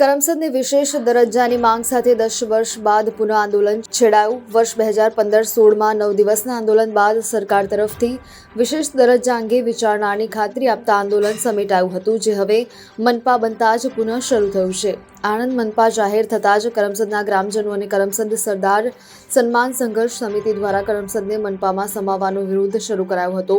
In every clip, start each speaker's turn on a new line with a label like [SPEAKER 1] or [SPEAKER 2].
[SPEAKER 1] કરમસદની વિશેષ દરજ્જાની માંગ સાથે દસ વર્ષ બાદ પુનઃ આંદોલન છેડાયું. વર્ષ બે હજાર પંદર સોળમાં નવ દિવસના આંદોલન બાદ સરકાર તરફથી વિશેષ દરજ્જા અંગે વિચારણાની ખાતરી આપતા આંદોલન સમેટાયું હતું, જે હવે મનપા બનતા જ પુનઃ શરૂ થયું છે. આણંદ મનપા જાહેર થતાં જ કરમસદના ગ્રામજનો અને કરમસદ સરદાર સન્માન સંઘર્ષ સમિતિ દ્વારા કરમસદને મનપામાં સમાવવાનો વિરોધ શરૂ કરાયો હતો.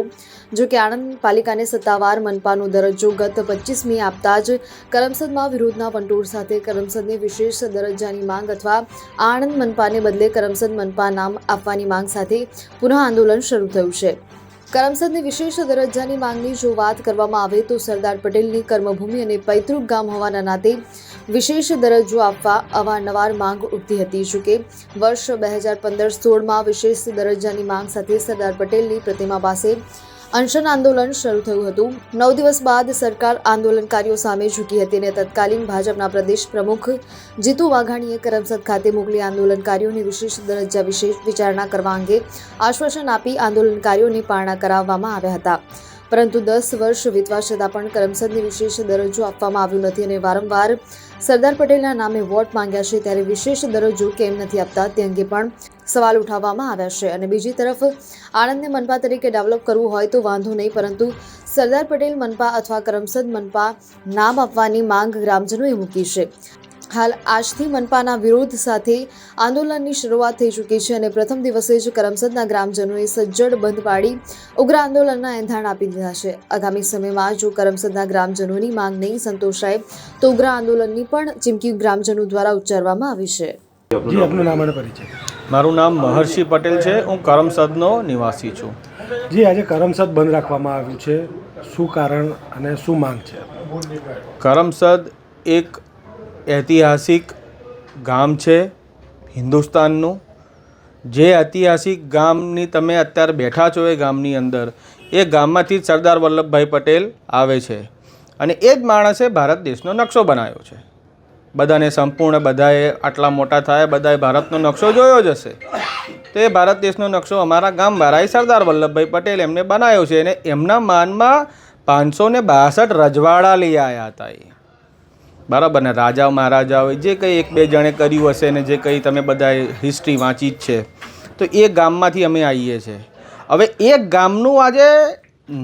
[SPEAKER 1] જો કે આણંદ પાલિકાને સત્તાવાર મનપાનો દરજ્જો ગત પચીસમી આપતા જ કરમસદમાં વિરોધના વંટોળ સાથે કરમસદને વિશેષ દરજ્જાની માંગ અથવા આણંદ મનપાને બદલે કરમસદ મનપા નામ આપવાની માંગ સાથે પુનઃ આંદોલન શરૂ થયું છે. કરમસદની વિશેષ દરજ્જાની માંગની જો વાત કરવામાં આવે તો સરદાર પટેલની કર્મભૂમિ અને પૈતૃક ગામ હોવાના નાતે વિશેષ દરજ્જો આપવા અવારનવાર માંગ ઉઠતી હતી. જો કે વર્ષ બે હજાર પંદર સોળમાં વિશેષ દરજ્જાની માંગ સાથે સરદાર પટેલની પ્રતિમા પાસે અનશન આંદોલન શરૂ થયું હતું. નવ દિવસ બાદ સરકાર આંદોલનકારીઓ સામે ઝૂકી હતી અને તત્કાલીન ભાજપના પ્રદેશ પ્રમુખ જીતુ વાઘાણીએ કરમસદ ખાતે મોકલી આંદોલનકારીઓની વિશેષ દરજ્જા વિશે વિચારણા કરવા અંગે આશ્વાસન આપી આંદોલનકારીઓને પારણા કરાવવામાં આવ્યા હતા. પરંતુ દસ વર્ષ વીતવા છતાં પણ કરમસદને વિશેષ દરજ્જો આપવામાં આવ્યો નથી અને વારંવાર સરદાર પટેલના નામે વોટ માંગ્યા છે ત્યારે વિશેષ દરજ્જો કેમ નથી આપતા તે અંગે પણ સવાલ ઉઠાવવામાં આવ્યા છે અને બીજી તરફ આણંદને મનપા તરીકે ડેવલપ કરવું હોય તો વાંધો નહીં, પરંતુ સરદાર પટેલ મનપા અથવા કરમસદ મનપા નામ આપવાની માંગ ગ્રામજનોએ મૂકી છે. હાલ આજથી મનપાના વિરોધ સાથે આંદોલનની શરૂઆત થઈ ચૂકી છે અને પ્રથમ દિવસે જ કરમસદના ગ્રામજનોએ સજ્જડ બંધ પાડી ઉગ્ર આંદોલનના એંધાણ આપી દીધા છે. આગામી સમયમાં જો કરમસદના ગ્રામજનોની માંગ નહીં સંતોષાય તો ઉગ્ર આંદોલનની પણ ચીમકી ગ્રામજનો દ્વારા ઉચ્ચારવામાં આવી છે.
[SPEAKER 2] જી આપનું નામ? અને પરિચય.
[SPEAKER 3] મારું નામ મહર્ષિ પટેલ છે. હું કરમસદનો નિવાસી છું.
[SPEAKER 2] જી આજે કરમસદ બંધ રાખવામાં આવ્યું છે. શું કારણ અને શું માંગ છે?
[SPEAKER 3] કરમસદ એક ઐતિહાસિક ગામ છે હિન્દુસ્તાનનું. જે ઐતિહાસિક ગામની તમે અત્યારે બેઠા છો એ ગામની અંદર, એ ગામમાંથી જ સરદાર વલ્લભભાઈ પટેલ આવે છે. અને એ જ માણસે ભારત દેશનો નકશો બનાવ્યો છે. બધાને સંપૂર્ણ, બધાએ આટલા મોટા થાય, બધાએ ભારતનો નકશો જોયો જ હશે. તો એ ભારત દેશનો નકશો અમારા ગામવાળાએ સરદાર વલ્લભભાઈ પટેલ એમને બનાવ્યો છે. અને એમના માનમાં પાંચસો ને બાસઠ રજવાડા લઈ આવ્યા હતા એ. બરાબર ને રાજા મહારાજાઓએ જે કંઈ એક બે જણે કર્યું હશે ને જે કંઈ તમે બધાએ હિસ્ટ્રી વાંચી જ છે, તો એ ગામમાંથી અમે આવીએ છીએ. હવે એ ગામનું આજે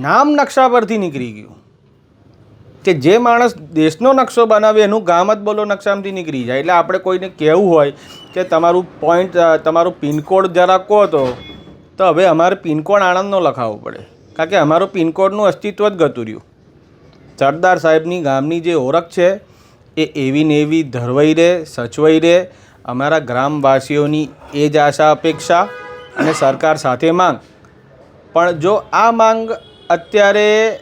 [SPEAKER 3] નામ નકશા પરથી નીકળી ગયું. કે જે માણસ દેશનો નકશો બનાવે એનું ગામ જ બોલો નકશામાંથી નીકળી જાય. એટલે આપણે કોઈને કહેવું હોય કે તમારું પોઈન્ટ તમારું પિનકોડ જરા કહો તો તો હવે અમારે પિનકોડ આણંદનો લખાવવો પડે. કારણ કે અમારું પિનકોડનું અસ્તિત્વ જ ગતું રહ્યું. સરદાર સાહેબની ગામની જે ઓળખ છે એ એવી ને એવી ધરવાઈ રહે, સચવાઈ રહે. અમારા ગ્રામવાસીઓની એ જ આશા, અપેક્ષા અને સરકાર સાથે માંગ. પણ જો આ માંગ અત્યારે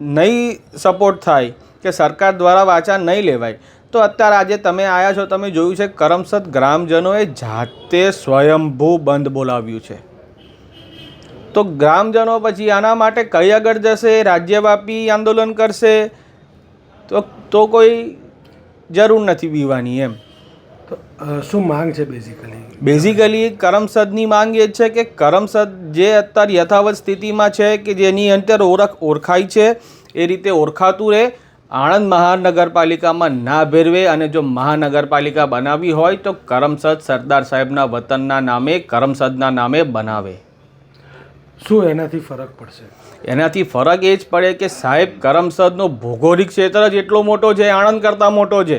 [SPEAKER 3] નહીં સપોર્ટ થાય કે સરકાર દ્વારા વાચા નહીં લેવાય, તો અત્યારે આજે તમે આવ્યા છો, તમે જોયું છે કરમસદ ગ્રામજનોએ જાતે સ્વયંભૂ બંધ બોલાવ્યું છે. તો ગ્રામજનો પછી આના માટે કઈ આગળ જશે? રાજ્યવ્યાપી આંદોલન કરશે? તો તો કોઈ જરૂર નથી બીવાની એમ.
[SPEAKER 2] તો શું માંગ છે બેઝિકલી
[SPEAKER 3] બેઝિકલી કરમસદની માંગ એ જ છે કે કરમસદ જે અત્યારે યથાવત સ્થિતિમાં છે કે જેની અંતર ઓળખ ઓળખાય છે એ રીતે ઓળખાતું રહે. આણંદ મહાનગરપાલિકામાં ના ભેરવે અને જો મહાનગરપાલિકા બનાવી હોય તો કરમસદ સરદાર સાહેબના વતનના નામે કરમસદના નામે બનાવે.
[SPEAKER 2] શું એનાથી ફરક પડશે?
[SPEAKER 3] એનાથી ફરક એ જ પડે કે સાહેબ કરમસદનો ભૌગોલિક ક્ષેત્ર જ એટલો મોટો છે, આણંદ કરતાં મોટો છે.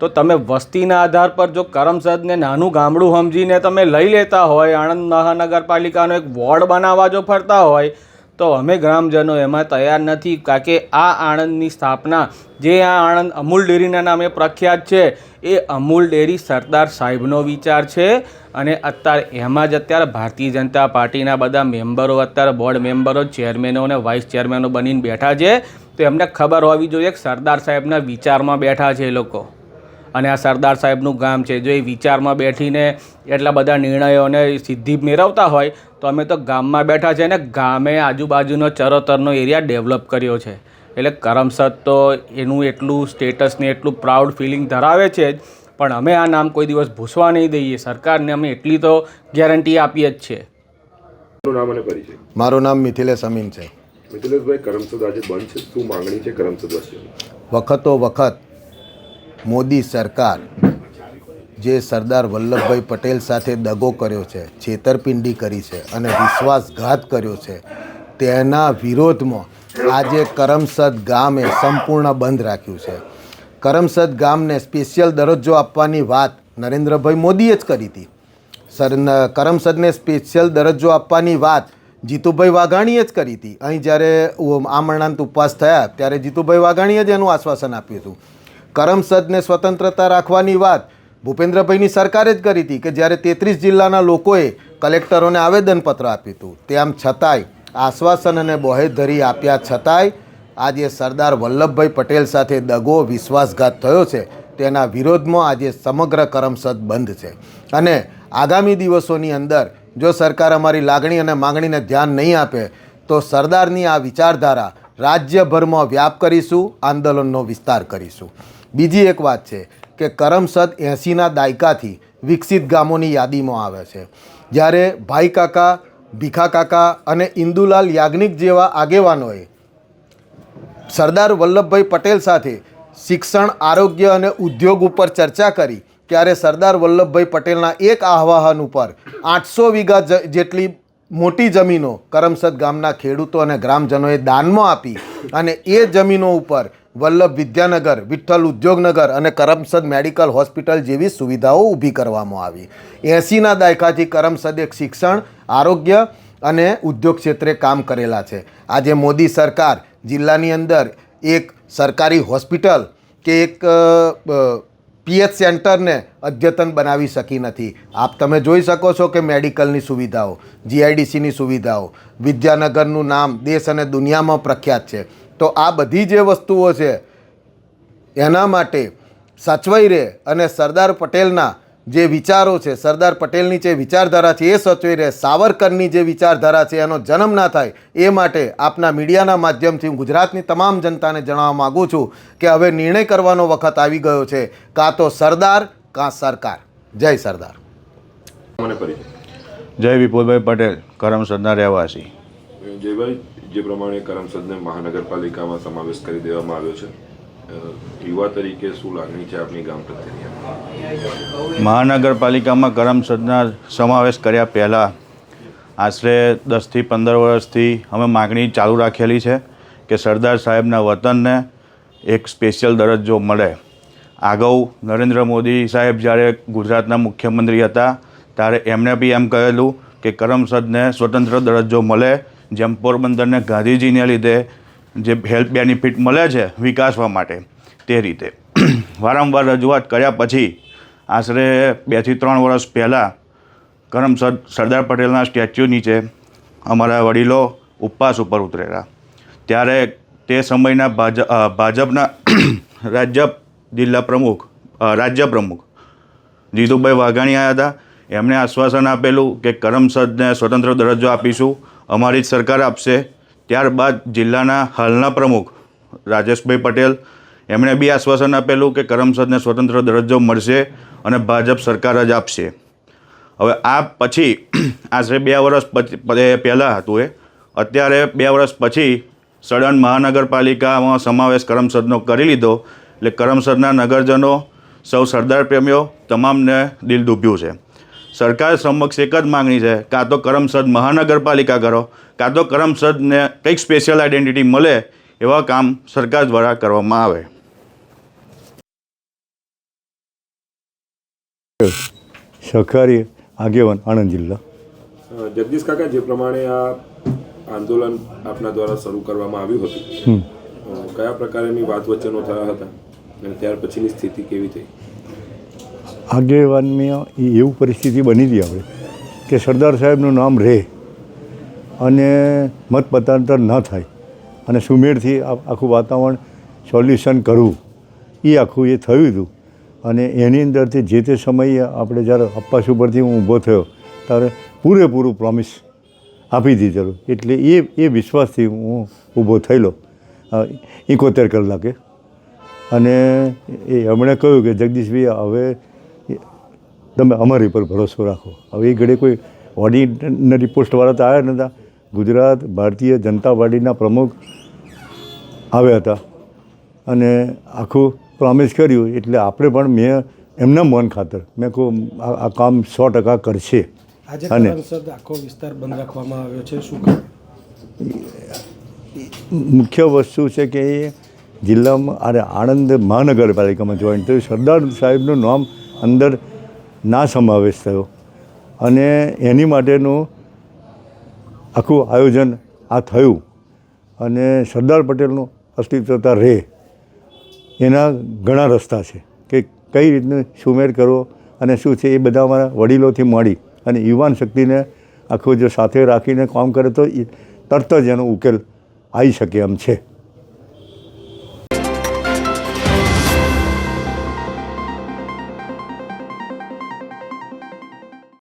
[SPEAKER 3] તો તમે વસ્તીના આધાર પર જો કરમસદને નાનું ગામડું સમજીને તમે લઈ લેતા હોય, આણંદ મહાનગરપાલિકાનો એક વોર્ડ બનાવવા જો ફરતા હોય તો અમે ગ્રામજનો એમાં તૈયાર નથી, કારણ કે આ આણંદની સ્થાપના, જે આ આણંદ અમૂલ ડેરીના નામે પ્રખ્યાત છે, એ અમૂલ ડેરી સરદાર સાહેબનો વિચાર છે. અને અત્યારે એમાં જ અત્યારે ભારતીય જનતા પાર્ટીના બધા મેમ્બરો, અત્યારે બોર્ડ મેમ્બરો, ચેરમેનો અને વાઇસ ચેરમેનો બનીને બેઠા છે. તો એમને ખબર હોવી જોઈએ કે સરદાર સાહેબના વિચારમાં બેઠા છે એ લોકો. અને આ સરદાર સાહેબનું ગામ છે. જો એ વિચારમાં બેઠીને એટલા બધા નિર્ણયોને સિદ્ધિ મેળવતા હોય તો અમે તો ગામમાં બેઠા છે ને ગામે આજુબાજુનો ચરોતરનો એરિયા ડેવલપ કર્યો છે. એટલે કરમસદ તો એનું એટલું સ્ટેટસ ને એટલું પ્રાઉડ ફિલિંગ ધરાવે છે જ પણ અમે આ નામ કોઈ દિવસ ભૂસવા નહીં દઈએ. સરકારને અમે એટલી તો ગેરંટી આપીએ જ છે
[SPEAKER 4] નું નામ અને પરિચય.
[SPEAKER 5] મારું નામ મિથિલેશ અમીન છે.
[SPEAKER 4] મિથિલેશભાઈ કરમસદ આજે બંધ છે. શું માંગણી છે કરમસદ
[SPEAKER 5] વખતો વખત મોદી સરકાર, જે સરદાર વલ્લભભાઈ પટેલ સાથે દગો કર્યો છે, છેતરપિંડી કરી છે અને વિશ્વાસઘાત કર્યો છે, તેના વિરોધમાં આજે કરમસદ ગામે સંપૂર્ણ બંધ રાખ્યું છે. કરમસદ ગામને સ્પેશિયલ દરજ્જો આપવાની વાત નરેન્દ્રભાઈ મોદીએ જ કરી હતી. સર કરમસદને સ્પેશિયલ દરજ્જો આપવાની વાત જીતુભાઈ વાઘાણીએ જ કરી હતી. અહીં જ્યારે આમરણાંત ઉપવાસ થયા, ત્યારે જીતુભાઈ વાઘાણીએ જ એનું આશ્વાસન આપ્યું હતું. કરમસદને સ્વતંત્રતા રાખવાની વાત ભૂપેન્દ્રભાઈની સરકારે જ કરી હતી કે જ્યારે તેત્રીસ જિલ્લાના લોકોએ કલેક્ટરોને આવેદનપત્ર આપ્યું હતું. તેમ છતાંય આશ્વાસન અને બોહેધરી આપ્યા છતાંય આજે સરદાર વલ્લભભાઈ પટેલ સાથે દગો વિશ્વાસઘાત થયો છે. તેના વિરોધમાં આજે સમગ્ર કરમસદ બંધ છે. અને આગામી દિવસોની અંદર જો સરકાર અમારી લાગણી અને માંગણીને ધ્યાન નહીં આપે, તો સરદારની આ વિચારધારા રાજ્યભરમાં વ્યાપ કરીશું, આંદોલનનો વિસ્તાર કરીશું. બીજી એક વાત છે કે કરમસદ એંસીના દાયકાથી વિકસિત ગામોની યાદીમાં આવે છે. જ્યારે ભાઈ કાકા, ભીખા કાકા અને ઇન્દુલાલ યાજ્ઞિક જેવા આગેવાનોએ સરદાર વલ્લભભાઈ પટેલ સાથે શિક્ષણ, આરોગ્ય અને ઉદ્યોગ ઉપર ચર્ચા કરી, ત્યારે સરદાર વલ્લભભાઈ પટેલના એક આહ્વાન ઉપર આઠસો વીઘા જેટલી મોટી જમીનો કરમસદ ગામના ખેડૂતો અને ગ્રામજનોએ દાનમાં આપી અને એ જમીનો ઉપર વલ્લભ વિદ્યાનગર, વિઠ્ઠલ ઉદ્યોગનગર અને કરમસદ મેડિકલ હોસ્પિટલ જેવી સુવિધાઓ ઊભી કરવામાં આવી. એંસીના દાયકાથી કરમસદ એક શિક્ષણ, આરોગ્ય અને ઉદ્યોગ ક્ષેત્રે કામ કરેલા છે. આજે મોદી સરકાર જિલ્લાની અંદર એક સરકારી હોસ્પિટલ કે એક પીએચ સેન્ટરને અદ્યતન બનાવી શકી નથી. આપ તમે જોઈ શકો છો કે મેડિકલની સુવિધાઓ, જીઆઈડીસીની સુવિધાઓ, વિદ્યાનગરનું નામ દેશ અને દુનિયામાં પ્રખ્યાત છે. તો આ બધી જે વસ્તુઓ છે એના માટે સચવાઈ રહે અને સરદાર પટેલના જે વિચારો છે સરદાર પટેલની જે વિચારધારા છે એ સચવાઈ રહે. સાવરકરની જે વિચારધારા છે એનો જન્મ ના થાય એ માટે આપના મીડિયાના માધ્યમથી હું ગુજરાતની તમામ જનતાને જણાવવા માગું છું કે હવે નિર્ણય કરવાનો વખત આવી ગયો છે કાં તો સરદાર કાં સરકાર. જય સરદાર.
[SPEAKER 6] જય વિપુલભાઈ પટેલ કરમસદના રહેવાસી.
[SPEAKER 4] જયભાઈ. જે પ્રમાણે કરમસદને મહાનગરપાલિકામાં સમાવેશ કરી દેવામાં આવ્યો છે. યુવા તરીકે શું લાગણી છે આપની ગામ પ્રત્યેની?
[SPEAKER 6] મહાનગરપાલિકામાં કરમસદના સમાવેશ કર્યા પહેલાં આશરે દસથી પંદર વર્ષથી અમે માગણી ચાલુ રાખેલી છે કે સરદાર સાહેબના વતનને એક સ્પેશિયલ દરજ્જો મળે. આગળ નરેન્દ્ર મોદી સાહેબ જ્યારે ગુજરાતના મુખ્યમંત્રી હતા, ત્યારે એમણે બી એમ કહેલું કે કરમસદને સ્વતંત્ર દરજ્જો મળે જેમ પોરબંદરને ગાંધીજીને લીધે જે હેલ્થ બેનિફિટ મળે છે વિકાસવા માટે તે રીતે. વારંવાર રજૂઆત કર્યા પછી આશરે બેથી ત્રણ વર્ષ પહેલાં કરમસદ સરદાર પટેલના સ્ટેચ્યુ નીચે અમારા વડીલો ઉપવાસ ઉપર ઉતરેલા. ત્યારે તે સમયના ભાજપ ભાજપના રાજ્ય જિલ્લા પ્રમુખ રાજ્ય પ્રમુખ જીતુભાઈ વાઘાણી આવ્યા હતા. એમણે આશ્વાસન આપેલું કે કરમસદને સ્વતંત્ર દરજ્જો આપીશું. અમારી જ સરકાર આપશે. ત્યારબાદ જિલ્લાના હાલના પ્રમુખ રાજેશભાઈ પટેલ, એમણે બી આશ્વાસન આપેલું કે કરમસદને સ્વતંત્ર દરજ્જો મળશે અને ભાજપ સરકાર જ આપશે. હવે આ પછી આશરે બે વર્ષ પહેલાં હતું એ. અત્યારે બે વર્ષ પછી સડન મહાનગરપાલિકામાં સમાવેશ કરમસદનો કરી લીધો. એટલે કરમસદના નગરજનો, સૌ સરદાર પ્રેમીઓ, તમામને દિલ દુભ્યું છે. સરકાર સમક્ષ એક જ માગણી છે કાં તો કરમસદ મહાનગરપાલિકા કરો કાં તો કરમસદને કંઈક સ્પેશિયલ આઈડેન્ટિટી મળે એવા કામ સરકાર દ્વારા કરવામાં આવે.
[SPEAKER 7] સહકારી આગેવાન આણંદ જિલ્લા.
[SPEAKER 4] જગદીશ કાકા જે પ્રમાણે આ આંદોલન આપના દ્વારા શરૂ કરવામાં આવ્યું હતું કયા પ્રકારની વાત વચનો થયા હતા અને ત્યાર પછીની સ્થિતિ કેવી થઈ?
[SPEAKER 7] આગેવાનમાં એ એવું પરિસ્થિતિ બની હતી આપણે કે સરદાર સાહેબનું નામ રહે અને મત મતાંતર ન થાય અને સુમેળથી આખું વાતાવરણ સોલ્યુશન કરવું, એ આખું એ થયું હતું. અને એની અંદરથી જે તે સમયે આપણે જ્યારે અપ્પાસ ઉપરથી હું ઊભો થયો, ત્યારે પૂરેપૂરું પ્રોમિસ આપી દીધેલું. એટલે એ એ વિશ્વાસથી હું ઊભો થયેલો એકોતેર કલાકે. અને એ એમણે કહ્યું કે જગદીશભાઈ, હવે તમે અમારી પર ભરોસો રાખો. હવે એ ઘડે કોઈ ઓર્ડિનરી પોસ્ટવાળા તો આવ્યા નહોતા ગુજરાત ભારતીય જનતા પાર્ટીના પ્રમુખ આવ્યા હતા અને આખું પ્રોમિસ કર્યું. એટલે આપણે પણ મેં એમના મન ખાતર મેં કહું આ કામ સો ટકા કરશે. અને-
[SPEAKER 2] આખો વિસ્તાર બંધ રાખવામાં આવ્યો છે. શું
[SPEAKER 7] મુખ્ય વસ્તુ છે કે એ જિલ્લામાં અરે આણંદ મહાનગરપાલિકામાં જોઈન્ટ થયું. સરદાર સાહેબનું નામ અંદર ના સમાવેશ થયો. અને એની માટેનું આખું આયોજન આ થયું. અને સરદાર પટેલનું અસ્તિત્વતા રહે એના ઘણા રસ્તા છે કે કઈ રીતનું સુમેર કરવો અને શું છે એ બધા અમારા વડીલોથી મળી અને યુવાન શક્તિને આખું જો સાથે રાખીને કામ કરે તો તરત જ એનો ઉકેલ આવી શકે એમ છે.